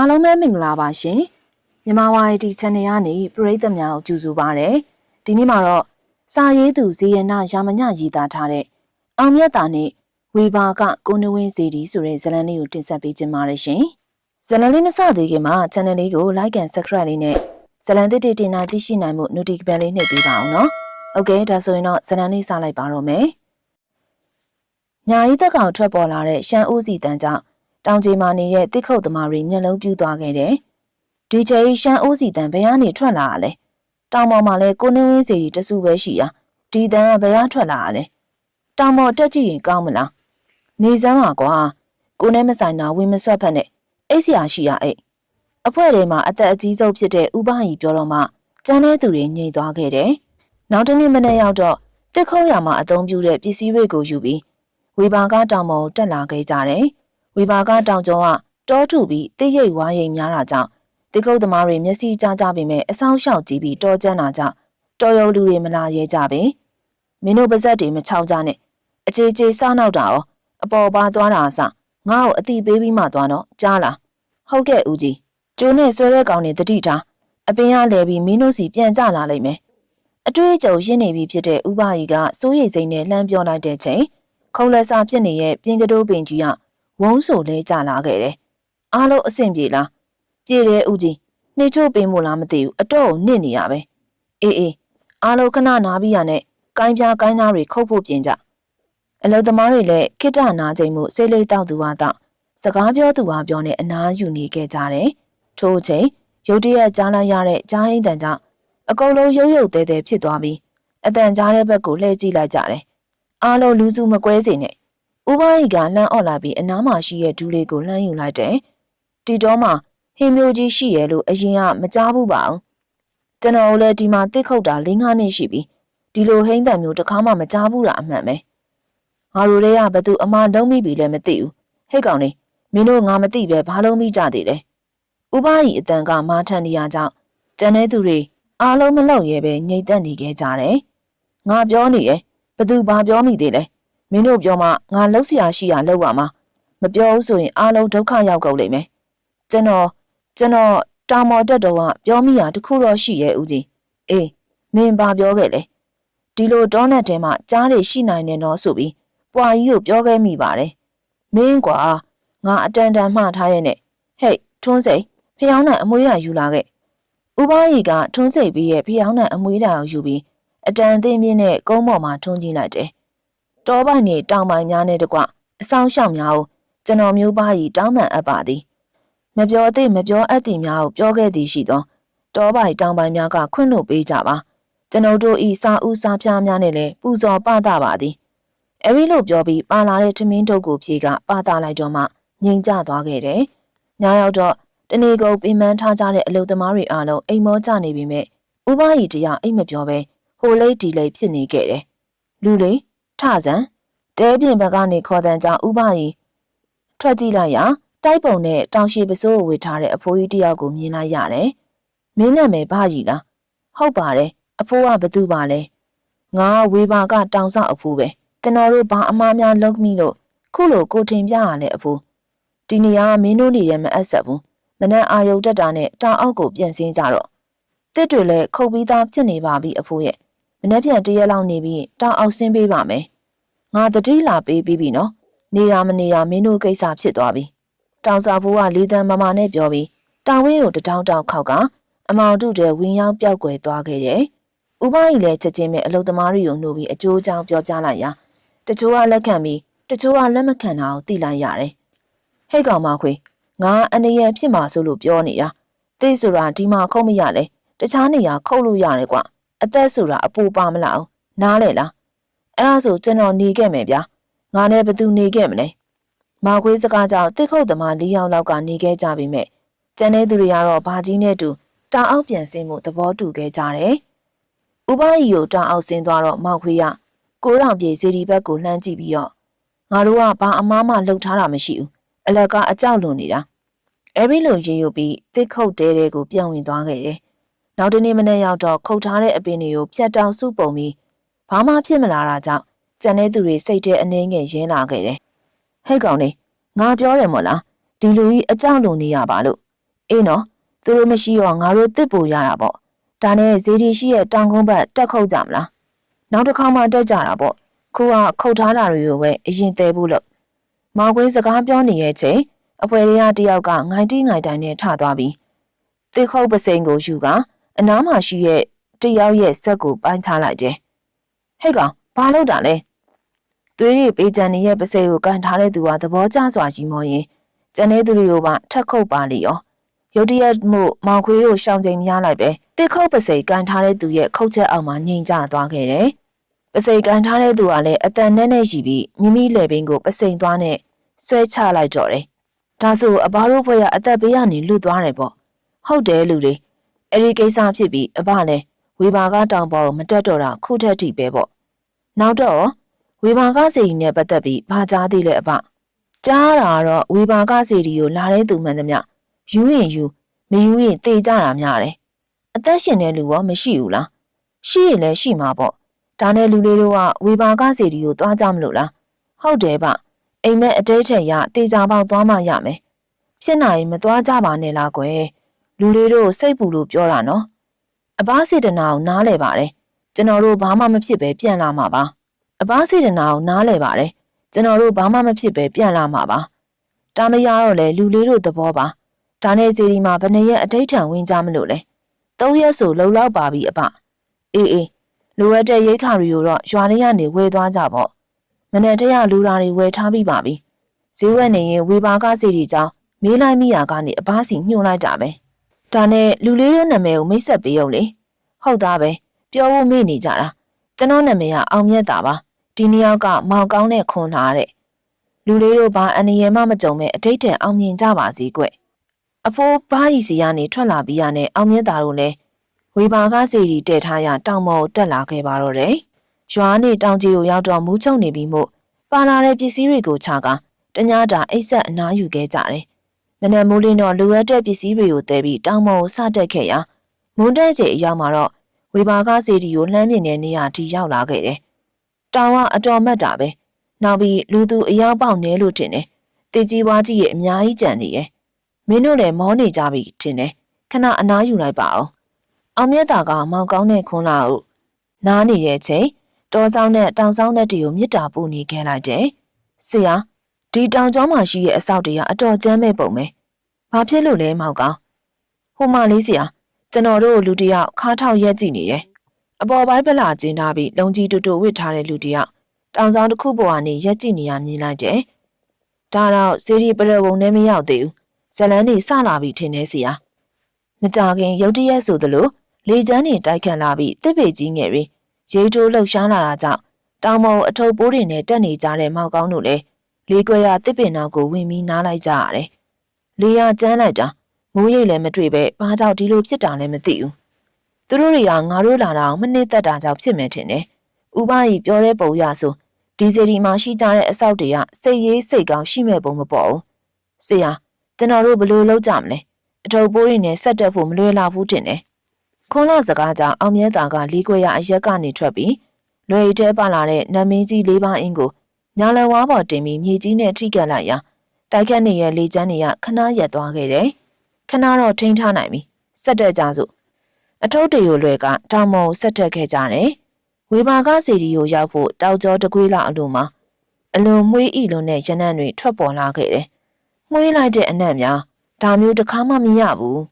အားလုံးပဲမင်္ဂလာပါရှင်မြန်မာ YT Channel ကနေပရိသတ်များကိုကြိုဆိုပါရစေဒီနေ့မှာတော့စာရေးသူဇေယနာရာမညရေးသားထားတဲ့အောင်မြတ်တာနဲ့ဝေဘာကကိုနဝင်းစီဒီဆိုတဲ့ဇာတ်လမ်းလေးကိုတင်ဆက်ပေးခြင်းပါတယ်ရှင်ဇာတ်လမ်းလေးမစသေးခင်မှာ channel လေးကို like and subscribe လေးနဲ့ဇာတ်လမ်းတစ်တစ်တင်တာသိရှိနိုင်မှု notification လေးနှိပ်ပေးပါအောင်နော်ဟုတ်ကဲ့ဒါဆိုရင်တော့ဇာတ်လမ်းလေးစလိုက်ပါတော့မယ်ညာဤတက်ကောင်ထွက်ပေါ်လာတဲ့ရှမ်းဦးစီတန်းကြောင့် တောင်ကြီးမာနေတဲ့တစ်ခုတ်သမားတွေမျက်လုံးပြူးသွားခဲ့တယ်။ဒီချိန်ရှမ်းဦးစီတန်းဘယ်ကနေထွက်လာရလဲ။တောင်ပေါ်မှာလဲကိုနေဝင်းစီတဆူပဲရှိရ။ဒီတန်းကဘယ်ကထွက်လာရလဲ။တောင်ပေါ်တက်ကြည့်ရင်ကောင်းမလား။နေစမ်းပါကွာ။ကိုနေမဆိုင်တာဝင်မဆွတ်ဖက်နဲ့အိတ်ဆရာရှိရအိတ်။အဖွဲထဲမှာအသက်အကြီးဆုံးဖြစ်တဲ့ဥပဟီပြောတော့မှကျန်တဲ့သူတွေညှိသွားခဲ့တယ်။နောက်တစ်နေ့မနေ့ရောက်တော့တစ်ခုံးရမှာအသုံးပြုတဲ့ပစ္စည်းတွေကိုယူပြီးဝေဘာကတောင်ပေါ်တက်လာခဲ့ကြတယ်။ ဝေဘာကတောင်ကျော်ကတောထုပြီးတိတ်ရိတ်ဝါရိတ်များတာကြောင့်တိကုတ်သမားတွေမျက်စိကြားကြပေမဲ့အဆောင်ရှောက်ကြည့်ပြီးတောကျန်းတာကြောင့်တော်ရုံလူတွေမလာရဲကြပဲ။မင်းတို့ပါဇက်တွေမချောက်ကြနဲ့။အခြေချေစားနောက်တာရောအပေါ်ပါသွားတာအစငါ့ကိုအတိပေးပြီးမှသွားတော့ကြားလား။ဟုတ်ကဲ့ဦးကြီး။ကျိုးနဲ့ဆွဲရဲကောင်တွေတတိထားအပင်ရလဲပြီးမင်းတို့စီပြန်ကြလာလိမ့်မယ်။အတွေ့အကြုံရင့်နေပြီဖြစ်တဲ့ဥပယီကစိုးရိမ်စိတ်နဲ့လှမ်းပြောလိုက်တဲ့ချိန်ခုံလက်စာဖြစ်နေတဲ့ပြင်းကတိုးပင်ကြီးက ဝုန်းဆိုလဲကြလာခဲ့တယ်။အားလုံးအဆင်ပြေလား။ပြေတယ်ဦးကြီး။နှိချို့ပင်မို့လားမသိဘူး။အတော့ကိုနစ်နေရပဲ။အေးအေးအားလုံးခဏနားပြီးရနဲ့ကိုင်းပြားကိုင်းသားတွေခုတ်ဖို့ပြင်ကြ။အလုသမားတွေလည်းခိတ္တနာချိန်မှုဆေးလေးတောက်သူဟာတောက်စကားပြောသူဟာပြောနဲ့အနားယူနေခဲ့ကြတယ်။ထို့အချိန်ရုတ်တရက်ကြားလိုက်ရတဲ့ကြားဟိန်းတန်ကြောင့်အကုန်လုံးရုပ်ရုပ်သေးသေးဖြစ်သွားပြီးအတန်ကြားတဲ့ဘက်ကိုလှည့်ကြည့်လိုက်ကြတယ်။အားလုံးလူစုမကွဲစေနဲ့။ ဥပဟိကလှမ်းអော့လာပြီးအနားမှာရှိတဲ့ဒူးလေးကိုလှမ်းယူလိုက်တယ်။တီတော်မှာဟင်းမျိုးကြီးရှိရဲ့လို့အရင်ကမကြားဘူးပါဘူး။ကျွန်တော်လည်းဒီမှာတစ်ခုတ်တာ၄-၅နှစ်ရှိပြီ။ဒီလိုဟိန်းတန်မျိုးတစ်ခါမှမကြားဘူးလားအမှန်ပဲ။ငါတို့တွေကဘသူအမှန်လုံးမိပြီလည်းမသိဘူး။ဟဲ့ကောင်လေးမင်းတို့ငါမသိပဲဘာလုံးမိကြသေးလဲ။ဥပဟိအတန်ကမာထန်နေရကြောင်းကျန်တဲ့သူတွေအားလုံးမလောက်ရဲပဲငြိမ်သက်နေခဲ့ကြတယ်။ငါပြောနေတယ်ဘသူဘာပြောမိသေးလဲ။ မင်းတို့ပြောမှငါလှုပ်ရှားရှိရလှုပ်ရမှာမပြောဘူးဆိုရင်အားလုံးဒုက္ခရောက်ကုန်လိမ့်မယ်။ကျွန်တော်ကျွန်တော်တာမော်တက်တော့ကပြောမိရတခုတော့ရှိရဲ့ဦးကြီး။အေးမင်းဘာပြောခဲ့လဲ။ဒီလိုတောနဲ့တဲမှာကြားတွေရှိနိုင်တယ်နော်ဆိုပြီးပွာကြီးကိုပြောခဲ့မိပါတယ်။မင်းကွာငါအတန်တန်မှထားရဲ့နဲ့ဟဲ့ထွန်းစိန်ဖျောင်းနိုင်အမွေးရယူလာခဲ့။ဥပယီကထွန်းစိန်ပြီးရဲ့ဖျောင်းနိုင်အမွေးတာကိုယူပြီးအတန်အသင်းပြင်းနဲ့ကုန်းပေါ်မှာထွန်းကြည့်လိုက်တယ်။ တောပိုင်နေတောင်ပိုင်များနဲ့တကွအဆောင်ရှောက်များကိုကျွန်တော်မျိုးပါကြီးတောင်းပန်အပ်ပါသည်။မပြောသေးမပြောအပ်သည်များကိုပြောခဲ့သည်ရှိသောတောပိုင်တောင်ပိုင်များကခွင့်လွှတ်ပေးကြပါ။ကျွန်ုပ်တို့ဤစာဦးစာပြားများနဲ့လည်းပူဇော်ပသပါသည်။အဲဒီလိုပြောပြီးပါလာတဲ့ထမင်းတုပ်ကိုဖြေကပသလိုက်တော့မှငြိမ်ကျသွားခဲ့တယ်။ညရောက်တော့တနေကုန်ပင်ပန်းထားကြတဲ့အလုပ်သမားတွေအားလုံးအိမ်မောကြနေပြီမဲ့ဥပယီတရားအိမ်မပြောပဲဟိုလိတ်ဒီလိတ်ဖြစ်နေခဲ့တယ်။လူလေး ထဆန်တဲပြင်ဘက်ကနေခေါ်တန်ကြဥပယီထွက်ကြည့်လိုက်ရာတိုက်ပုံနဲ့တောင်ရှိပစိုးကိုဝေထားတဲ့အဖိုးကြီးတယောက်ကိုမြင်လိုက်ရတယ်။မင်းနာမည်ဘာကြီးလား။ဟုတ်ပါတယ်။အဖိုးကဘသူပါလဲ။ငါဝေပါကတောင်ဆောက်အဖိုးပဲ။ကျွန်တော်တို့ဘာအမားများလုပ်မိလို့ခုလိုကိုထင်ပြရလဲအဖိုး။ဒီနေရာကမင်းတို့နေတယ်မအပ်ဆက်ဘူး။မနက်အာယုတ်တက်တာနဲ့တောင်အောက်ကိုပြန်ဆင်းကြတော့တစ်တွေလည်းခုတ်ပြီးသားဖြစ်နေပါပြီအဖိုးရဲ့ မနှက်ပြန်တရက်လောက်နေပြီးတောင်အောင်ဆင်းပေးပါမယ်ငါတတိလာပေးပြီးပြီနော်နေတာမနေတာမင်းတို့ကိစ္စဖြစ်သွားပြီတောင်စာဖိုးကလေးတန်းမမနဲ့ပြောပြီးတောင်ဝင်းကိုတထောင်တောင်ခောက်ကအမောင်တုတဲ့ဝင်းရောက်ပြောက်ွယ်သွားခဲ့တယ်ဥပကြီးလည်းချက်ချင်းပဲအလုသမားတွေကိုနှုတ်ပြီးအကျိုးအကြောင်းပြောပြလိုက်ရာတချို့ကလက်ခံပြီးတချို့ကလက်မခံတာကိုသိလိုက်ရတယ်ဟဲ့ကောင်မခွေငါအနေရဖြစ်မှာဆိုလို့ပြောနေတာသိဆိုတာဒီမှာခုံးမရလဲတခြားနေရာခုတ်လို့ရတယ်ကွာ အသက်ဆိုတာအပူပါမလားနားလေလားအဲ့ဒါဆိုကျွန်တော်နေခဲ့မယ်ဗျာငါနဲ့ဘသူနေခဲ့မလဲမောင်ခွေးစကားကြောင့်တစ်ခုတ်သမား၄ယောက်လောက်ကနေခဲ့ကြပြီမဲ့ကျန်တဲ့သူတွေကတော့ဘာကြီးနဲ့တူတောင်အောက်ပြန်ဆင်းမှုသဘောတူခဲ့ကြတယ်ဥပယီကိုတောင်အောက်ဆင်းသွားတော့မောင်ခွေးကကိုးတောင်ပြေစီဒီဘက်ကိုလှမ်းကြည့်ပြီးတော့ငါတို့ကဘာအမားမှလှုပ်ထားတာမရှိဘူးအလကအကြောက်လွန်နေတာအဲ့ဒီလိုရေယူပြီးတစ်ခုတ်တဲတဲကိုပြောင်းဝင်သွားခဲ့တယ် နောက်တနေ့မနေ့ရောက်တော့ခုတ်ထားတဲ့အပင်တွေကိုဖြတ်တောင်စုပုံပြီးဘာမှဖြစ်မလာတာကြောင့်ကျန်တဲ့သူတွေစိတ်ထဲအနေငယ်ရင်းလာခဲ့တယ်။ဟဲ့ကောင်လေးငါပြောတယ်မို့လားဒီလူကြီးအကြောက်လုံနေရပါလို့အေးနော်သူတို့မရှိတော့ငါတို့တစ်ပူရတာပေါ့ဒါနဲ့ဇေဒီရှိရဲ့တောင်ကုန်းဘက်တက်ခုတ်ကြမလားနောက်တစ်ခါမှတက်ကြတာပေါ့ခုကခုတ်ထားတာတွေကိုပဲအရင်တဲဖို့လို့မောင်ခွေးစကားပြောနေရဲ့ချိန်အဖွဲတွေကတယောက်ကငိုင်တိငိုင်တိုင်နဲ့ထသွားပြီးတစ်ခုတ်ပစိန်ကိုယူက အနားမှာရှိရဲ့တယောက်ရဲ့စက်ကိုပိုင်းချလိုက်တယ်ဟဲ့ကောင်ဘာလုပ်တာလဲသွေးရည်ပေးချန်နေရဲ့ပစိန်ကိုကန်ထားတဲ့သူကသဘောကျစွာကြီးမောရင်ကျန်တဲ့သူတွေကိုပါထက်ခုတ်ပါလေရောရုတ်တရက်မှုမောင်ခွေးတို့ရှောင်ချိန်များလိုက်ပဲတစ်ခုတ်ပစိန်ကန်ထားတဲ့သူရဲ့ခုတ်ချက်အောက်မှာငြိမ်ကျသွားခဲ့တယ်ပစိန်ကန်ထားတဲ့သူကလည်းအတန်နဲ့နဲ့ရှိပြီးမိမိလေပင်ကိုပစိန်သွားနဲ့ဆွဲချလိုက်တော့တယ်ဒါဆိုအဘတို့ဘွဲကအသက်ဘေးကနေလွတ်သွားတယ်ပေါ့ဟုတ်တယ်လူတွေ အဲ့ဒီကိစ္စဖြစ်ပြီးအဘလည်းဝေဘာကတောင်ပေါ်ကိုမတက်တော့တာခုထက်ထိပဲပေါ့နောက်တော့ဝေဘာကစီရီနဲ့ပတ်သက်ပြီးဘာကြားသေးလဲအဘကြားတာကတော့ဝေဘာကစီရီကိုလာတဲ့သူမှန်သမျှယူရင်ယူမယူရင်တေကြတာများတယ်အသက်ရှင်တဲ့လူရောမရှိဘူးလားရှိရင်လည်းရှိမှာပေါ့ဒါနဲ့လူလေးတို့ကဝေဘာကစီရီကိုသွားကြမလို့လားဟုတ်တယ်ဗျအိမ်မက်အတိတ်ထက်ရတေချာပေါက်သွားမှရမယ်ဖြစ်နိုင်မသွားကြပါနဲ့လားကွယ် လူလေးတို့စိတ်ပူလို့ပြောတာနော်အဘစေတနာကိုနားလဲပါတယ်ကျွန်တော်တို့ဘာမှမဖြစ်ပဲပြန်လာမှာပါအဘစေတနာကိုနားလဲပါတယ်ကျွန်တော်တို့ဘာမှမဖြစ်ပဲပြန်လာမှာပါတာမရတော့လေလူလေးတို့သဘောပါဒါနဲ့စီဒီမှာဘယ်နှစ်ရက်အတိတ်ထံဝင်ကြမလို့လဲသုံးရက်ဆိုလုံလောက်ပါပြီအဘအေးအေးလိုအပ်တဲ့ရိတ်ခါတွေကိုတော့ရွာထဲကနေဝယ်သွားကြပေါ့မနေ့တရလူဓာတွေဝယ်ထားပြီးပါပြီဈေးဝယ်နေရင်ဝေပါကားစီဒီကြောင်းမေးလိုက်မိရာကနေအဘစီညှို့လိုက်တာပဲ ဒါနဲ့လူလေးတို့နာမည်ကိုမိတ်ဆက်ပေးအောင်လေဟုတ်သားပဲပြောဖို့မေ့နေကြတာကျွန်တော်နာမည်ကအောင်မြတ်တာပါဒီနှစ်ယောက်ကမောင်ကောင်းတဲ့ခွန်လာတဲ့လူလေးတို့ဘာအန္တရာယ်မှမကြုံမဲ့အတိတ်တန်အောင်မြင်ကြပါစေကွအဖိုးဘားကြီးစီကနေထွက်လာပြီးရနဲ့အောင်မြတ်တာတို့လည်းဝေဘာကားစီဒီတည်ထားရတောင်ပေါ်တက်လာခဲ့ပါတော့တယ်ရွာနေတောင်ကြီးကိုရောက်တော့မူးချုံနေပြီးမို့ပါလာတဲ့ပစ္စည်းတွေကိုချကာတ냐တာအိတ်ဆက်အနားယူခဲ့ကြတယ် မနက်မိုးလင်းတော့လိုအပ်တဲ့ပစ္စည်းတွေကိုတဲပြီးတောင်ပေါ်ကိုစတက်ခဲ့ရာမွန်းတဲ့ချိန်အရောက်မှာတော့ဝေဘာကားစီဒီကိုလှမ်းမြင်တဲ့နေရာထိရောက်လာခဲ့တယ်။တောင်ကအတော်မတ်တာပဲ။နောက်ပြီးလူသူအယောက်ပေါက်နေလို့ထင်တယ်။တေကြီးဝါကြီးရဲ့အများကြီးကြံနေရဲ့။မင်းတို့လည်းမောနေကြပြီထင်တယ်။ခဏအနားယူလိုက်ပါအောင်။အောင်မြတ်တာကမောင်ကောင်းတဲ့ခွန်းလာကိုနားနေတဲ့ချိန်တောဆောင်နဲ့တောင်ဆောင်တဲ့တီကိုမြစ်တာပူနေခဲ့လိုက်တယ်။ဆရာ ဒီတောင်ကျောင်းမှာရှိရဲ့အဆောက်တွေကအတော်ကျမ်းမဲ့ပုံပဲ။ဘာဖြစ်လို့လဲမောင်ကောင်း။ဟိုမလေးဆရာကျွန်တော်တို့လူတယောက်ခါထောက်ရက်ကြည့်နေတယ်။အပေါ်ပိုင်းပလာကျင်းထားပြီးလုံကြီးတူတူဝစ်ထားတဲ့လူတယောက်တောင်ဆောင်တစ်ခုပေါ်ကနေရက်ကြည့်နေရမြင်လိုက်တယ်။ဒါတော့စီရီပရဝုံနဲ့မရောက်သေးဘူး။ဇလန်းနေစလာပြီထင်နေစီယာ။မကြခင်ရုတ်တရက်ဆိုသလိုလေချမ်းနေတိုက်ခတ်လာပြီးတစ်ပေကြီးငယ်ပြီးရိတ်ထိုးလှုပ်ရှားလာတာကြောင့်တောင်ပေါ်အထုပ်ပိုးတွေနဲ့တက်နေကြတဲ့မောက်ကောင်းတို့လည်း လေးကွဲရတစ်ပင်နောက်ကိုဝင်ပြီးနားလိုက်ကြရတယ်။လေရကျန်းလိုက်တာမိုးရိပ်လည်းမတွေ့ပဲဘာကြောင့်ဒီလိုဖြစ်တာလဲမသိဘူး။သူတို့တွေကငါတို့လာတာမနှိမ့်သက်တာကြောင့်ဖြစ်မယ်ထင်တယ်။ဥပကြီးပြောတဲ့ပုံရဆိုဒီစီဒီမှာရှိကြတဲ့အဆောက်တွေကစိတ်ရေးစိတ်ကောင်းရှိမဲ့ပုံမပေါ်ဘူး။ဆရာကျွန်တော်တို့ဘယ်လိုလုပ်ကြမလဲ။အထုပ်ပိုးတွေနဲ့ဆက်တက်ဖို့မလွယ်လောက်ဘူးတင်တယ်။ခွန်လာစကားကြောင့်အောင်မြတ်တာကလေးခွေရအရက်ကနေထွက်ပြီးလွယ်တဲပါလာတဲ့နမင်းကြီးလေးပါးအင်းကို ညာလဝါပေါ်တင်ပြီးမြေကြီးနဲ့ထိကပ်လိုက်ရာတိုက်ခတ်နေရဲ့လေချမ်းတွေကခဏရက်သွားခဲ့တယ်ခဏတော့ထိန်းထားနိုင်ပြီဆက်တက်ကြစို့အထုပ်တွေကိုလွယ်ကတောင်မော်ဆက်တက်ခဲ့ကြတယ်ဝေဘာကစီဒီကိုရောက်ဖို့တောက်ကျောတကွေးလောက်အလိုမှာအလွန်မွေးဤလွန်တဲ့ရနံ့တွေထွက်ပေါ်လာခဲ့တယ်မွေးလိုက်တဲ့အနံ့များဒါမျိုးတစ်ခါမှမရဘူး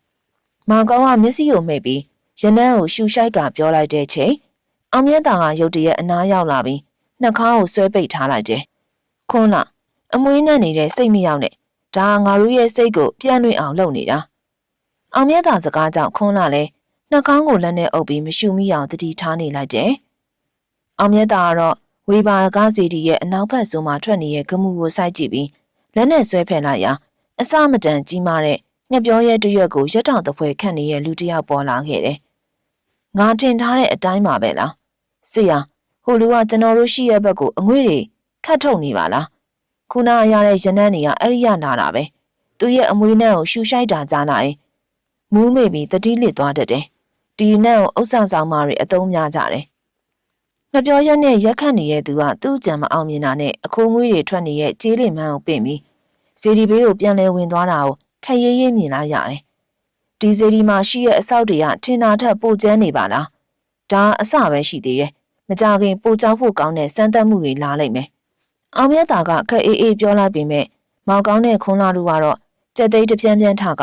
မောင်ကောင်းကမျက်စိကိုမှိတ်ပြီးရနံ့ကိုရှူရှိုက်ကပြောလိုက်တဲ့ချိန်အောင်မြတ်တာကရုတ်တရက်အနားရောက်လာပြီး နှာခေါင်းကိုဆွဲပိတ်ထားလိုက်တယ်ခွန်းလာအမွေးနဲ့နေတဲ့စိတ်မရောက်နဲ့ဒါငါတို့ရဲ့စိတ်ကိုပြန့်လွင့်အောင်လုပ်နေတာအောင်မြတ်သာစကားကြောင့်ခွန်းလာလဲနှာခေါင်းကိုလက်နဲ့အုပ်ပြီးမရှူမိအောင်တတိထားနေလိုက်တယ်အောင်မြတ်သာကတော့ဝေဘာကားစီတီရဲ့အနောက်ဘက်ဆိုမှထွက်နေတဲ့ဂမှုကိုစိုက်ကြည့်ပြီးလက်နဲ့ဆွဲဖယ်လိုက်ရာအစမတန်ကြီးမားတဲ့ငှက်ပြောရဲ့တရွက်ကိုရက်တောင်တပွဲခန့်နေတဲ့လူတစ်ယောက်ပေါ်လာခဲ့တယ်ငါတင်ထားတဲ့အတိုင်းပါပဲလားဆရာ ဟိုလူကကျွန်တော်တို့ရှိရဲ့ဘက်ကိုအငွေ့တွေခတ်ထုတ်နေပါလားခုနရတဲ့ရနန်းတွေကအဲ့ဒီရနာတာပဲသူရဲ့အမွေးနှံကိုရှူရှိုက်တာကြားလာရင်မူးမေပြီးတတိလစ်သွားတတ်တယ်ဒီနှံကိုအုပ်ဆဆောင်မတွေအသုံးများကြတယ်ငပြောရက်နဲ့ရက်ခတ်နေတဲ့သူကသူ့ကြံမအောင်မြင်တာနဲ့အခိုးငွေးတွေထွက်နေတဲ့ကြေးလင်မန်းကိုပင့်ပြီးဇေဒီဘေးကိုပြန်လဲဝင်သွားတာကိုခက်ရဲရဲမြင်လာရတယ်ဒီစေဒီမှာရှိရဲ့အဆောက်တွေကထင်တာထက်ပိုကျန်းနေပါလားဒါအစပဲရှိသေးတယ် မကြခင်ပိုကြောက်ဖို့ကောင်းတဲ့စမ်းသပ်မှုတွေလာလိမ့်မယ်အောင်မြတ်တာကခက်အေးအေးပြောလိုက်ပေမဲ့မောင်ကောင်းတဲ့ခွန်လာတို့ကတော့ကြက်သိမ်းတစ်ပြန်းပြန်းထက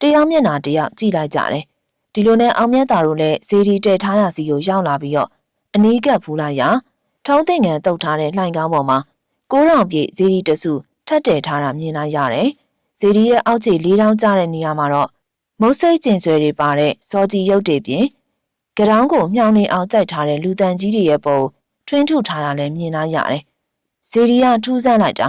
တရားမျက်နှာတရားကြည့်လိုက်ကြတယ်ဒီလိုနဲ့အောင်မြတ်တာတို့လည်းဇေဒီတဲထားရစီကိုရောက်လာပြီးတော့အနီးကပ်ဖူးလိုက်ရာထုံးသိငန်တုတ်ထားတဲ့လှိုင်ကောင်းပေါ်မှာကိုးရောင်ပြည့်ဇေဒီတစုထပ်တယ်ထားတာမြင်လိုက်ရတယ်ဇေဒီရဲ့အောက်ခြေလေးတောင်းကျတဲ့နေရာမှာတော့မုတ်စိတ်ကျင်ဆွဲတွေပါတဲ့စောကြီးရုပ်တွေပြင် ကရောင်းကိုမြှောင်နေအောင်ကြိုက်ထားတဲ့လူတန်ကြီးတွေရဲ့ပုံထွင်းထုထားတာလည်းမြင်လာရတယ်။ဇေဒီကထူးဆန်းလိုက်တာ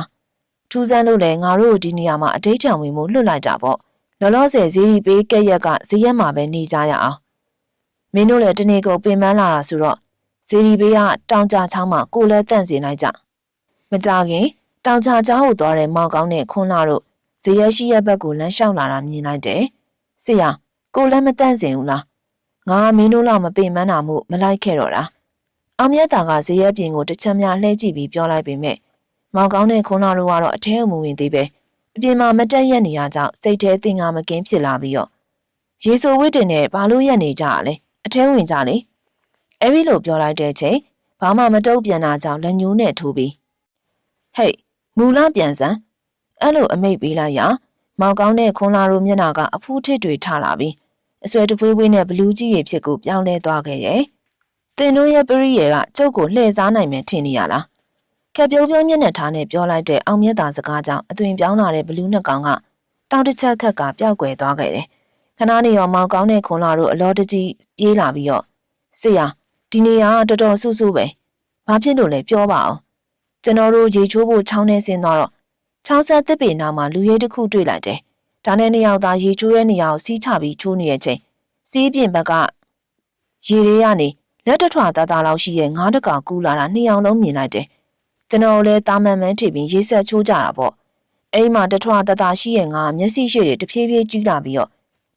ထူးဆန်းလို့လည်းငါတို့ဒီနေရာမှာအတိတ်ထံဝင်မှုလွတ်လိုက်တာပေါ့။လောလောဆယ်ဇေဒီပေးကက်ရက်ကဇေရက်မှာပဲနေကြရအောင်။မင်းတို့လည်းတနေ့ကုန်ပင်ပန်းလာတာဆိုတော့ဇေဒီပေးကတောင်ကြချောင်းမှာကိုလည်းတန့်စင်လိုက်ကြ။မကြခင်တောင်ကြချောင်းကိုသွားတဲ့မောင်ကောင်းနဲ့ခွန်းလာတို့ဇေရက်ရှိရဲ့ဘက်ကိုလမ်းလျှောက်လာတာမြင်လိုက်တယ်။ဆရာကိုလည်းမတန့်စင်ဘူးလား။ ငါမင်းတို့လောက်မပင်ပန်းတာမို့မလိုက်ခဲ့တော့တာ။အောင်မြတ်တာကဇေရက်ပြင်ကိုတစ်ချက်များလှည့်ကြည့်ပြီးပြောလိုက်ပေမဲ့မောင်ကောင်းတဲ့ခွန်းလာတို့ကတော့အထဲအမဝင်သေးပဲအပြင်မှာမတက်ရက်နေရကြောင်းစိတ်ထဲသင်္ကာမကင်းဖြစ်လာပြီးတော့ရေဆိုဝိတင်နဲ့ဘာလို့ရက်နေကြရလဲအထဲဝင်ကြလေအဲ့ဒီလိုပြောလိုက်တဲ့ချိန်ဘာမှမတုံ့ပြန်တာကြောင့်လက်ညှိုးနဲ့ထိုးပြီးဟေးမူလပြန်စမ်းအဲ့လိုအမိတ်ပေးလိုက်ရမောင်ကောင်းတဲ့ခွန်လာတို့မျက်နှာကအဖူးထစ်တွေထလာပြီး အဆွဲတပွေးပွေးနဲ့ဘလူးကြီးရဲ့ဖြစ်ကိုပြောင်းလဲသွားခဲ့တယ်။တင်တို့ရဲ့ပရိယေကကျုပ်ကိုလှည့်စားနိုင်မယ်ထင်နေရလား။ခက်ပြုံးပြုံးမျက်နှာထားနဲ့ပြောလိုက်တဲ့အောင်မြတ်တာစကားကြောင့်အသွင်ပြောင်းလာတဲ့ဘလူးနှစ်ကောင်ကတောက်တစ်ချက်ခက်ကပျောက်ကွယ်သွားခဲ့တယ်။ခဏနေရောမောင်ကောင်းတဲ့ခွန်လာတို့အလောတကြီးပြေးလာပြီးတော့ဆေးရဒီနေရာကတော်တော်ဆူဆူပဲ။ဘာဖြစ်လို့လဲပြောပါအောင်။ကျွန်တော်တို့ရေချိုးဖို့ချောင်းထဲဆင်းသွားတော့ချောင်းဆက်သစ်ပေနာမှာလူရဲတစ်ခုတွေ့လိုက်တယ်။ ဒါနဲ့နှစ်ယောက်သားရေချိုးတဲ့နေရာကိုစီးချပြီးချိုးနေတဲ့ချိန်စီးပြင်ဘက်ကရေတွေကနေလက်တထွာသားသားလောက်ရှိရဲ့ငါးတကောင်ကူလာတာနှစ်ယောက်လုံးမြင်လိုက်တယ်။ကျွန်တော်လည်းတာမန်မှန်းထင်ပြီးရေဆက်ချိုးကြတာပေါ့။အဲ့မှာတထွာသားသားရှိရဲ့ငါမျက်စိရှိတွေတဖြည်းဖြည်းကြီးလာပြီးတော့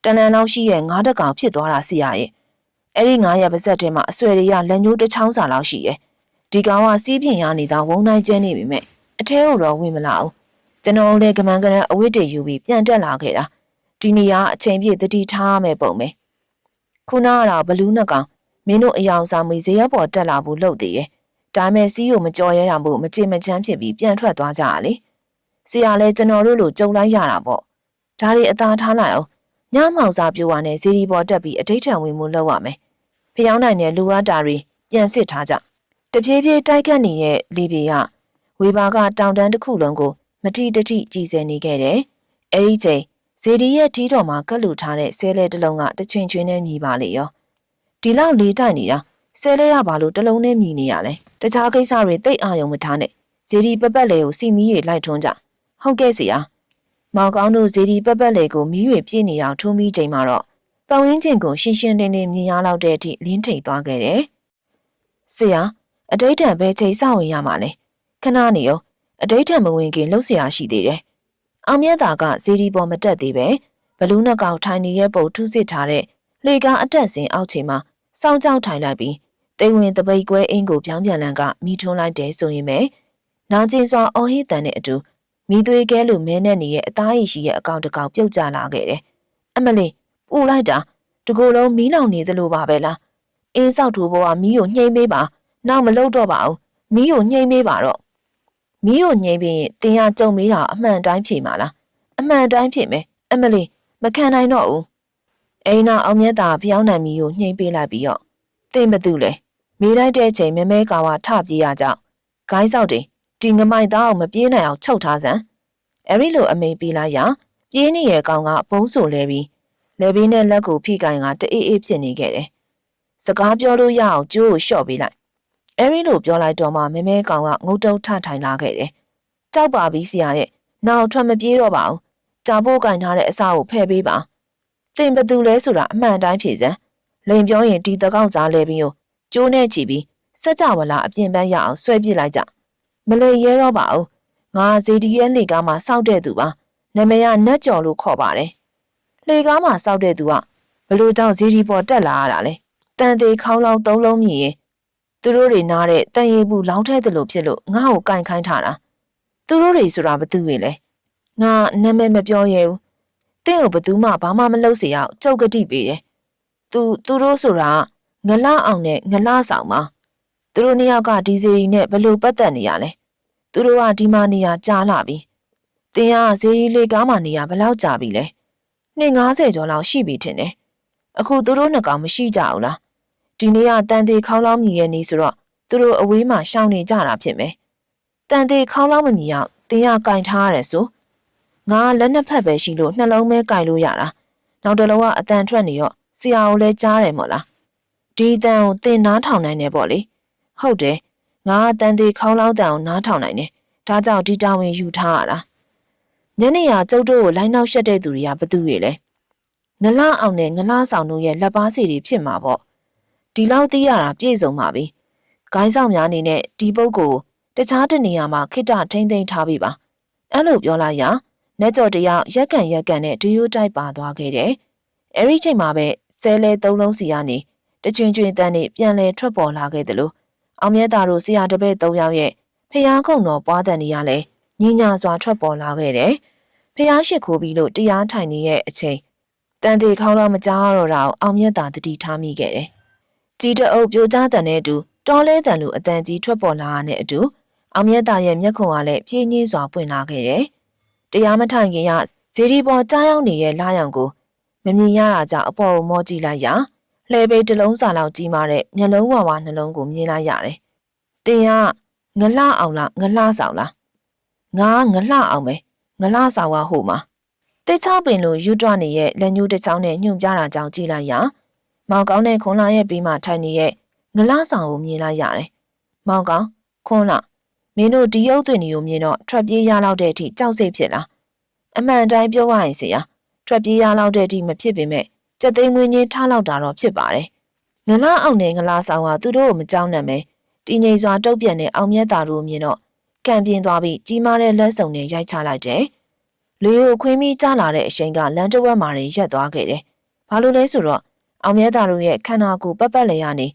တန်တန်လောက်ရှိရဲ့ငါးတကောင်ဖြစ်သွားတာစီရရဲ့။အဲ့ဒီငါးရဲ့ပါဇက်ထဲမှာအဆွဲတွေကလက်ညှိုးတစ်ချောင်းစာလောက်ရှိရဲ့။ဒီကောင်ကစီးပြင်ရနေတာဝုံနိုင်ကျဲနေပြီမဲ့အထဲကိုတော့ဝင်မလာဘူး။ ကျွန်တော်လည်းကမန်ကရန်အဝတ်တွေယူပြီးပြန်တက်လာခဲ့တာ။ဒီနေရာအချိန်ပြည့်တတိထားရမယ်ပုံပဲ။ခုနကတော့ဘလူးနှစ်ကောင်မင်းတို့အယောင်ဆောင်မီဇေယျပေါ်တက်လာဖို့လုပ်သေးရဲ့။ဒါမဲ့စီးကိုမကြော်ရဲတာမို့မကြင်မချမ်းဖြစ်ပြီးပြန်ထွက်သွားကြရလေ။ဆရာလည်းကျွန်တော်တို့လိုကြုံလိုက်ရတာပေါ့။ဒါတွေအသာထားလိုက်အောင်ညမောင်စာပြိုးဝါနဲ့ဇီဒီပေါ်တက်ပြီးအဋိဋ္ဌံဝင်မှုလုပ်ရမယ်။ဖျောင်းနိုင်တဲ့လူဝတ်တာတွေပြန်စစ်ထားကြ။တပြေးပြေးတိုက်ခတ်နေတဲ့လေပြေကဝေဘာကတောင်တန်းတစ်ခုလုံးကိုမ တိတတိကြည်စဲနေခဲ့တယ်။အဲဒီချိန်ဇေဒီရဲ့ထီးတော်မှာကတ်လူထားတဲ့ဆဲလဲတစ်လုံးကတချွင်ချွင်နဲ့မြည်ပါလေရောဒီလောက်လေးတိုက်နေတာဆဲလဲရပါလို့တစ်လုံးနဲ့မြည်နေရလဲတခြားကိစ္စတွေတိတ်အာယုံမထားနဲ့ဇေဒီပပက်လေကိုစီမီးရီလိုက်ထွန်းကြဟုတ်ကဲ့စီယာမောင်ကောင်းတို့ဇေဒီပပက်လေကိုမီးရွေပြည့်နေအောင်ထွန်းပြီးချိန်မှာတော့ပတ်ဝန်းကျင်ကိုရှင်းရှင်းလင်းလင်းမြင်ရလောက်တဲ့အထိလင်းထိန်သွားခဲ့တယ်ဆရာအတိတ်တံဘယ်ချိန်စောင့်ဝင်ရမှာလဲခဏနေရော အတိတ်ထက်မဝင်ခင်လှုပ်ဆရာရှိသေးတယ်။အောင်မြတ်သာကဇီဒီပေါ်မတက်သေးပဲဘလူးနှကောင်ထိုင်နေတဲ့ပုံထုစစ်ထားတဲ့လေကားအတက်စင်အောက်ခြေမှာစောင်းကြောင်းထိုင်လိုက်ပြီးတိမ်ဝင်တပိတ်ကွဲအင်းကိုပြောင်းပြန်လန်ကမိထွန်းလိုက်တယ်ဆိုရင်ပဲနာကျင်စွာအော်ဟစ်တန်တဲ့အတူမိသွေးကဲလိုမဲနဲ့နေရဲ့အသားရည်ရှိရဲ့အကောင်တကောင်ပြုတ်ကျလာခဲ့တယ်။အမလီပူလိုက်တာတကူလုံးမီးလောင်နေသလိုပါပဲလား။အင်းဆောက်ထိုးဘောကမီးကိုညှိမ့်ပေးပါ။နောက်မလုပ်တော့ပါဘူး။မီးကိုညှိမ့်ပေးပါတော့ မီးကိုညှိပြီးတင်ရကြုံမေးတာအမှန်တိုင်းဖြေမှာလားအမှန်တိုင်းဖြေမယ်အမလီမခံနိုင်တော့ဘူးအိနာအောင်မြတ်တာဖျောင်းနိုင်မီကိုညှိပေးလိုက်ပြီးတော့တင်မသူလဲမေးလိုက်တဲ့ချိန်မဲမဲကာဝထပြေးရကြောင်းဂိုင်းဆောက်တင်ဒီငမိုက်သားအောင်မပြေးနိုင်အောင်ချုပ်ထားစမ်းအဲ့ဒီလိုအမိန်ပေးလိုက်ရပြေးနေရဲ့ကောင်ကဘုံဆိုလဲပြီးလဲပြီးနဲ့လက်ကိုဖိကင်ကတအေးအေးဖြစ်နေခဲ့တယ်စကားပြောလို့ရအောင်ကျိုးကိုလျှော့ပေးလိုက် အဲရီလိုပြောလိုက်တော့မှမဲမဲကောင်ကငုတ်တုံးထထိုင်လာခဲ့တယ်။ကြောက်ပါပြီဆရာရဲ့။နောက်ထွက်မပြေးတော့ပါဘူး။ကြာဖို့ကင်ထားတဲ့အစာကိုဖဲ့ပေးပါ။သင်ဘသူလဲဆိုတာအမှန်တိုင်းဖြေစမ်း။လိန်ပြောရင်ဒီတကောက်စားလဲပြီးကိုကျိုးနဲ့ကြည့်ပြီးစက်ကြဝလာအပြင်ပန်းရအောင်ဆွဲပစ်လိုက်ကြ။မလေရဲတော့ပါဘူး။ငါဇေဒီရဲ့လေကားမှာစောက်တဲ့သူပါ။နာမည်ကနတ်ကျော်လို့ခေါ်ပါတယ်။လေကားမှာစောက်တဲ့သူကဘလို့ကြောင့်ဇေဒီပေါ်တက်လာရတာလဲ။တန်သေးခေါင်းလောင်းသုံးလုံးမြည်ရင် သူတို့တွေနားတဲ့တန်ရီဘူးလောင်းထဲတယ်လို့ဖြစ်လို့ငါ့ကိုကင်ခိုင်းထားတာသူတို့တွေဆိုတာဘသူတွေလဲငါနာမည်မပြောရဲဘူးတင့်ကိုဘသူမှဘာမှမလုပ်စေအောင်ကြုတ်ကတိပေးတယ်။သူသူတို့ဆိုတာငလအောင်နဲ့ငလဆောင်ပါ။သူတို့နှစ်ယောက်ကဒီစီရီနဲ့ဘယ်လိုပတ်သက်နေရလဲ။သူတို့ကဒီမှာနေရကြားလာပြီ။တင်ကဇေရီလေးကားမှနေရဘယ်လောက်ကြာပြီလဲ။နှစ်90ကျော်လောက်ရှိပြီထင်တယ်။အခုသူတို့နှစ်ကောင်မရှိကြဘူးလား။ ဒီနေ့ကတန်သေးခေါင်းလောင်းမြည်ရဲ့နေဆိုတော့သူတို့အဝေးမှာရှောင်းနေကြတာဖြစ်မယ်။တန်သေးခေါင်းလောင်းမမြည်အောင်တင်ကကင်ထားရတယ်ဆို။ငါလက်နှစ်ဖက်ပဲရှိလို့နှလုံးမဲကင်လို့ရတာနောက်တစ်လုံးကအတန်ထွက်နေရောဆရာကိုလည်းကြားတယ်မို့လားဒီတန်ကိုသင်နားထောင်နိုင်တယ်ပေါ့လေဟုတ်တယ်ငါကတန်သေးခေါင်းလောင်းတန်ကိုနားထောင်နိုင်တယ်ဒါကြောင့်ဒီတာဝန်ယူထားရတာညနေရကျုပ်တို့ကိုလိုင်းနောက်ရှက်တဲ့သူတွေကဘသူတွေလဲငလအောင်နဲ့ငလဆောင်တို့ရဲ့လက်ပါစီတွေဖြစ်မှာပေါ့ ဒီလောက်သိရတာပြည့်စုံပါပြီဂိုင်းဆောင်များအနေနဲ့ဒီပုတ်ကိုတခြားတနေရာမှာခိတ္တထိမ့်သိမ်းထားပြီပါအဲ့လိုပြောလိုက်ရလက်ကြော်တယောက်ရက်ကန်ရက်ကန်နဲ့ဒူယိုတိုက်ပါသွားခဲ့တယ်။အဲဒီချိန်မှာပဲဆဲလဲသုံးလုံးစီကနေတချွင်ချွင်တန်းနဲ့ပြန်လဲထွက်ပေါ်လာခဲ့တယ်လို့အောင်မြတ်သားတို့ဆရာတပည့်၃ယောက်ရဲ့ဖျားကုံတော်ပွားတဲ့နေရာလဲညင်ညာစွာထွက်ပေါ်လာခဲ့တယ်။ဖျားရှိခိုးပြီးလို့တရားထိုင်နေတဲ့အချိန်တန်တေခေါင်းတော့မကြားတော့တာအောင်မြတ်သားတတိထားမိခဲ့တယ်။ ကြီးတအုပ်ပြိုကျတန်တဲ့အတူတော်လဲတန်လူအတန်ကြီးထွက်ပေါ်လာတဲ့အတူအောင်မြတ်သားရဲ့မျက်ခုံကလည်းပြင်းညင်းစွာပွင့်လာခဲ့တယ်။တရားမထိုင်ခင်ကဇေဒီပေါ်ကြားရောက်နေတဲ့လာရောင်ကိုမမြင်ရတာကြောင့်အပေါ်ကိုမောကြည့်လိုက်ရာလှဲပေတစ်လုံးစာလောက်ကြီးမာတဲ့မျက်လုံးဝါဝါနှလုံးကိုမြင်လိုက်ရတယ်။တင်ကငလှအောင်လားငလှဆောင်လားငါငလှအောင်ပဲငလှဆောင်ကဟိုမှာတေချပင်လိုယူတွနေရဲ့လက်ညှိုးတစ်ချောင်းနဲ့ညှို့ပြတာကြောင့်ကြည့်လိုက်ရာ မောင်ကောင်းတဲ့ခွန်လာရဲ့ပြီးမှထိုင်နေရဲ့ငလှဆောင်ကိုမြင်လိုက်ရတယ်။မောင်ကောင်းခွန်လာမင်းတို့ဒီရုပ်သွင်းတွေကိုမြင်တော့ထွက်ပြေးရလောက်တဲ့အထိကြောက်စိတ်ဖြစ်လားအမှန်တိုင်းပြောရရင်ဆရာထွက်ပြေးရလောက်တဲ့အထိမဖြစ်ပေမဲ့စက်သိမ်းငွေညင်းထားလောက်တာတော့ဖြစ်ပါတယ်ငလားအောင်နဲ့ငလားဆောင်ကသူတို့ကိုမကြောက်နဲ့ပဲတည်ငြိမ်စွာတုတ်ပြက်နဲ့အောင်မြတ်တာတို့မြင်တော့ကံပြင်းသွားပြီးကြီးမားတဲ့လက်စုံနဲ့ရိုက်ချလိုက်တယ်လေကိုခွင်းပြီးကြားလာတဲ့အချိန်ကလမ်းတစ်ဝက်မှာရက်သွားခဲ့တယ်ဘာလို့လဲဆိုတော့ အောင်မြတ်တာတို့ရဲ့ခန္ဓာကိုယ်ပတ်ပတ်လည်ရနေ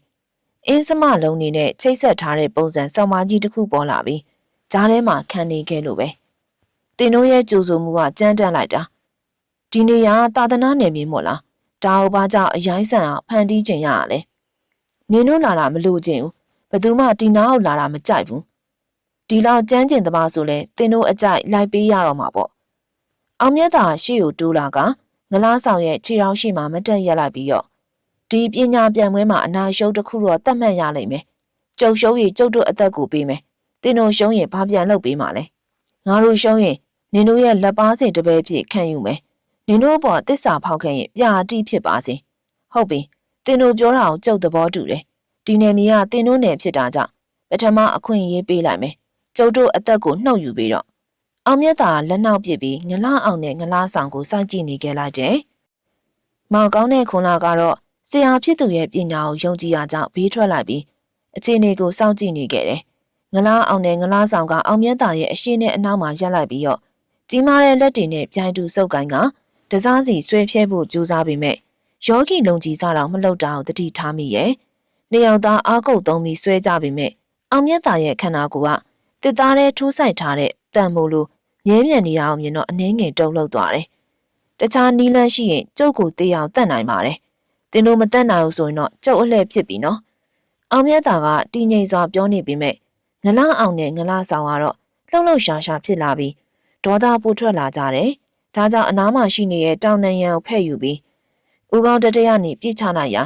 အင်းစမလုံးနေနဲ့ချိတ်ဆက်ထားတဲ့ပုံစံစောင်မကြီးတစ်ခုပေါ်လာပြီးကြားထဲမှာခံနေခဲ့လို့ပဲတင်တို့ရဲ့ကြိုဆိုမှုကကြမ်းတမ်းလိုက်တာဒီနေရာသာသနာနယ်မြေမို့လားဒါဟုတ်ပါကြောင့်အရိုင်းဆန်အောင်ဖန်တီးကျင်ရရလဲနင်တို့လာတာမလို့ကျင်ဘူးဘယ်သူမှတီနာကိုလာတာမကြိုက်ဘူးဒီလောက်ကြမ်းကျင်သမားဆိုလဲတင်တို့အကြိုက်လိုက်ပေးရတော့မှာပေါ့အောင်မြတ်တာရှေ့ကိုတိုးလာကငလားဆောင်ရဲ့ခြေထောက်ရှိမှမတက်ရက်လိုက်ပြီးတော့ ဒီပညာပြန်ပွဲမှာအနာရှုံးတစ်ခုတော့တတ်မှတ်ရလိမ့်မယ်။ကျုပ်ရှုံးရင်ကျုပ်တို့အသက်ကိုပေးမယ်။တင်းတို့ရှုံးရင်ဘာပြန်လုပ်ပေးမှာလဲ။ငါတို့ရှုံးရင်နင်တို့ရဲ့လက်ပါစင်တပည့်ဖြစ်ခံယူမယ်။နင်တို့ဘောတစ္ဆာဖောက်ခဲ့ရင်ပြာတိဖြစ်ပါစေ။ဟုတ်ပြီ။တင်းတို့ပြောတာကိုကျုပ်သဘောတူတယ်။ဒီနယ်မြေကတင်းတို့နယ်ဖြစ်တာကြောင့်ပထမအခွင့်အရေးပေးလိုက်မယ်။ကျုပ်တို့အသက်ကိုနှုတ်ယူပြီးတော့အောင်မြတ်သာလက်နောက်ပစ်ပြီးငလားအောင်နဲ့ငလားဆောင်ကိုစောင့်ကြည့်နေခဲ့လိုက်တယ်။မောင်ကောင်းတဲ့ခွန်လာကတော့ ဆရာဖြစ်သူရဲ့ပညာကိုယုံကြည်ရကြောင်းဘေးထွက်လိုက်ပြီးအခြေအနေကိုစောင့်ကြည့်နေခဲ့တယ်။ငလားအောင်နဲ့ငလားဆောင်ကအောင်မြတ်တာရဲ့အရှိနဲ့အနောက်မှာရပ်လိုက်ပြီးတော့ကြီးမားတဲ့လက်တွေနဲ့ပြိုင်တူစုပ်ကိုင်းကတစားစီဆွဲဖြဲဖို့ကြိုးစားပေမဲ့ယောဂီလုံကြီးစားတော့မလှုပ်တာကိုတတိထားမိရဲ့။နေအောင်သားအားကုတ်သုံးပြီးဆွဲကြပေမဲ့အောင်မြတ်တာရဲ့ခန္ဓာကိုယ်ကတစ်သားနဲ့ထိုးဆိုင်ထားတဲ့တန်မိုးလိုမြဲမြံနေရအောင်မြင်တော့အနှင်းငယ်တုံလှုပ်သွားတယ်။တခြားနီးလန်းရှိရင်ကျုပ်ကိုတေးအောင်တတ်နိုင်ပါတယ် တင်တို့မတက်နိုင်ဘူးဆိုရင်တော့ကြုတ်အလှည့်ဖြစ်ပြီနော်အောင်မြတ်တာကတည်ငြိမ်စွာပြောနေပေမဲ့ငလားအောင်နဲ့ငလားဆောင်ကတော့လှုပ်လှုပ်ရှားရှားဖြစ်လာပြီးဒေါသပိုထွက်လာကြတယ်ဒါကြောင့်အနားမှာရှိနေတဲ့တောင်နံရံကိုဖဲ့ယူပြီးဦးကောင်းတတရနေပြစ်ချလိုက်ရာ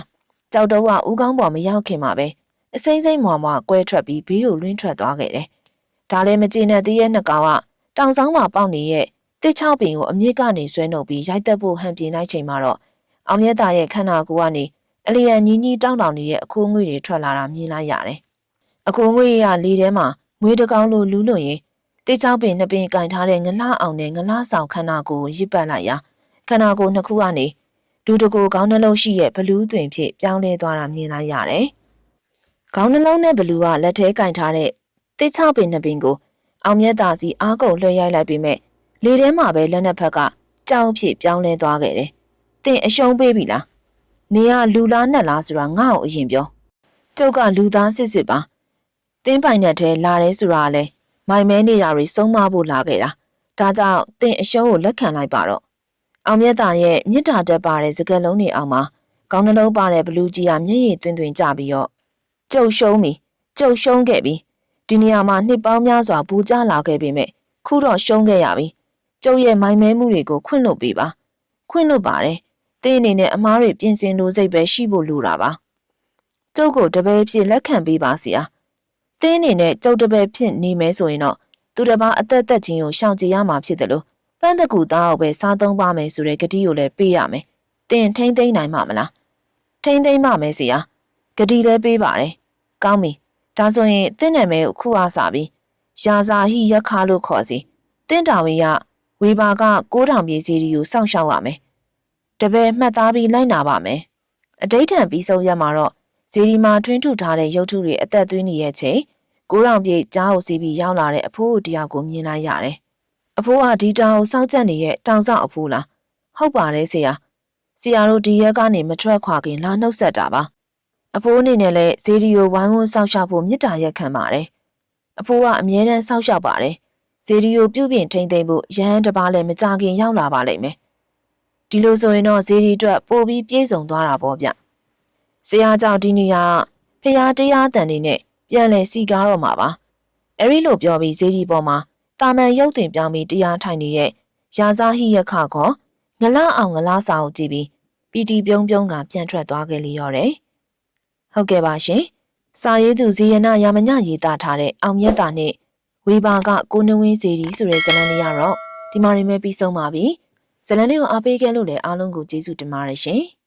ကြောက်တော့ကဦးကောင်းပေါ်မရောက်ခင်မှာပဲအစိမ့်စိမ့်မွာမွာကွဲထွက်ပြီးဘေးကိုလွင်းထွက်သွားခဲ့တယ်ဒါလည်းမကျေနပ်သေးရဲ့နှစ်ကောင်ကတောင်ဆောင်မှာပေါက်နေရဲ့တစ်ချောက်ပင်ကိုအမြင့်ကနေဆွဲနှုတ်ပြီးရိုက်တက်ဖို့ဟန်ပြင်းလိုက်ချိန်မှာတော့ အောင်မြတ်တာရဲ့ခန္ဓာကိုယ်ကနေအလျံညီညီတောင်းတောင်းနေတဲ့အခိုးငွေတွေထွက်လာတာမြင်လိုက်ရတယ်။အခိုးငွေရလေထဲမှာငွေတကောင်လိုလူးလွန်ရင်တေးချောင်းပင်နှစ်ပင်ကင်ထားတဲ့ငလားအောင်နဲ့ငလားဆောင်ခန္ဓာကိုယ်ရစ်ပတ်လိုက်ရာခန္ဓာကိုယ်နှစ်ခုကနေလူတကူခေါင်းနှလုံးရှိရဲ့ဘလူးသွင်ဖြစ်ပြောင်းလဲသွားတာမြင်လိုက်ရတယ်။ခေါင်းနှလုံးနဲ့ဘလူးကလက်ထဲကင်ထားတဲ့တေးချောင်းပင်နှစ်ပင်ကိုအောင်မြတ်တာစီအားကုန်လွှဲရိုက်လိုက်ပြီးမဲ့လေထဲမှာပဲလက်နှစ်ဖက်ကကြောင်းဖြစ်ပြောင်းလဲသွားခဲ့တယ် တင်အရှုံးပေးပြီလားနေကလူလားနဲ့လားဆိုတာငါ့ကိုအရင်ပြောကျုပ်ကလူသားစစ်စစ်ပါတင်းပိုင်တဲ့ထဲလာတယ်ဆိုတာလဲမိုင်မဲနေတာတွေစုံမဖို့လာခဲ့တာဒါကြောင့်တင်အရှုံးကိုလက်ခံလိုက်ပါတော့အောင်မြတ်တာရဲ့မြစ်တာတက်ပါတဲ့စကလုံးတွေအောင်မှာကောင်းနှလုံးပါတဲ့ဘလူးကြီးကမျက်ရည်သွင်းသွင်းကြပြီးတော့ကျုပ်ရှုံးပြီကျုပ်ရှုံးခဲ့ပြီဒီနေရာမှာနှစ်ပေါင်းများစွာပူကြလာခဲ့ပေမဲ့ခုတော့ရှုံးခဲ့ရပြီကျုပ်ရဲ့မိုင်မဲမှုတွေကိုခွင့်လွှတ်ပေးပါခွင့်လွှတ်ပါတယ် တင်းအနေနဲ့အမားတွေပြင်ဆင်လို့စိတ်ပဲရှိဖို့လိုတာပါကျုပ်ကိုတပည့်ဖြစ်လက်ခံပေးပါစီအားတင်းအနေနဲ့ကျုပ်တပည့်ဖြစ်နေမယ်ဆိုရင်တော့သူတစ်ပါးအသက်သက်ချင်းကိုရှောင်ကြဉ်ရမှာဖြစ်တယ်လို့ပန်းတကူသားကိုပဲစားသုံးပါမယ်ဆိုတဲ့ဂတိကိုလည်းပေးရမယ်။တင်ထိမ့်သိမ့်နိုင်မှာမလား။ထိမ့်သိမ့်ပါမယ်စီယာ။ဂတိလည်းပေးပါတယ်။ကောင်းပြီ။ဒါဆိုရင်တင့်နာမည်ကိုခုအားစားပြီးရာဇာဟိရက်ခါလို့ခေါ်စီ။တင့်တော်ဝင်ရဝေဘာက6000ပြည်စီဒီကိုစောင့်ရှောက်ရမယ်။ တပည့်မှတ်သားပြီးလိုက်နာပါမယ်။အတိတ်ထံပြီးဆုံးရမှာတော့ဇီဒီမှာထွင်းထုထားတဲ့ရုပ်ထုတွေအသက်သွင်းနေရဲ့ချိန်9000ပြည်ကြားကိုစီးပြီးရောက်လာတဲ့အဖိုးတယောက်ကိုမြင်လိုက်ရတယ်။အဖိုးကဒီတောင်ကိုစောင့်ကြက်နေတဲ့တောင်ဆောက်အဖိုးလားဟုတ်ပါတယ်ဆရာဆရာတို့ဒီရက်ကနေမထွက်ခွာခင်လာနှုတ်ဆက်တာပါအဖိုးအနေနဲ့လည်းဇေဒီယိုဝိုင်းဝန်းစောင့်ရှောက်ဖို့မေတ္တာရက်ခံပါတယ်အဖိုးကအမြဲတမ်းစောင့်ရှောက်ပါတယ်ဇေဒီယိုပြုပြင်ထိန်သိမ်းဖို့ရဟန်းတစ်ပါးလည်းမကြခင်ရောက်လာပါလိမ့်မယ် ဒီလိုဆိုရင်တော့ဇေဒီအတွက်ပို့ပြီးပြည့်စုံသွားတာပေါ့ဗျဆရာကြောင့်ဒီနေရာဖျားတရားတန်နေနဲ့ပြန်လဲစီကားတော့မှာပါအဲ့ဒီလိုပြောပြီးဇေဒီပေါ်မှာတာမန်ရုပ်တင်ပြောင်းပြီးတရားထိုင်နေတဲ့ရာဇာဟိယခကောငလအောင်ငလားစာကိုကြည့်ပြီးပီတီပြုံးပြုံးကပြန်ထွက်သွားခဲ့လေရောတယ်။ဟုတ်ကဲ့ပါရှင်။စာရေးသူဇီယနာရာမညရေးသားထားတဲ့အောင်မြတ်တာနဲ့ဝေဘာကကိုနဝင်းစီရီဆိုတဲ့ဇာတ်လမ်းလေးကတော့ဒီမှာနေမဲ့ပြီးဆုံးပါပြီ။ ဇာတ်လမ်းလေးကိုအားပေးခဲ့လို့လည်းအားလုံးကိုကျေးဇူးတင်ပါတယ်ရှင်။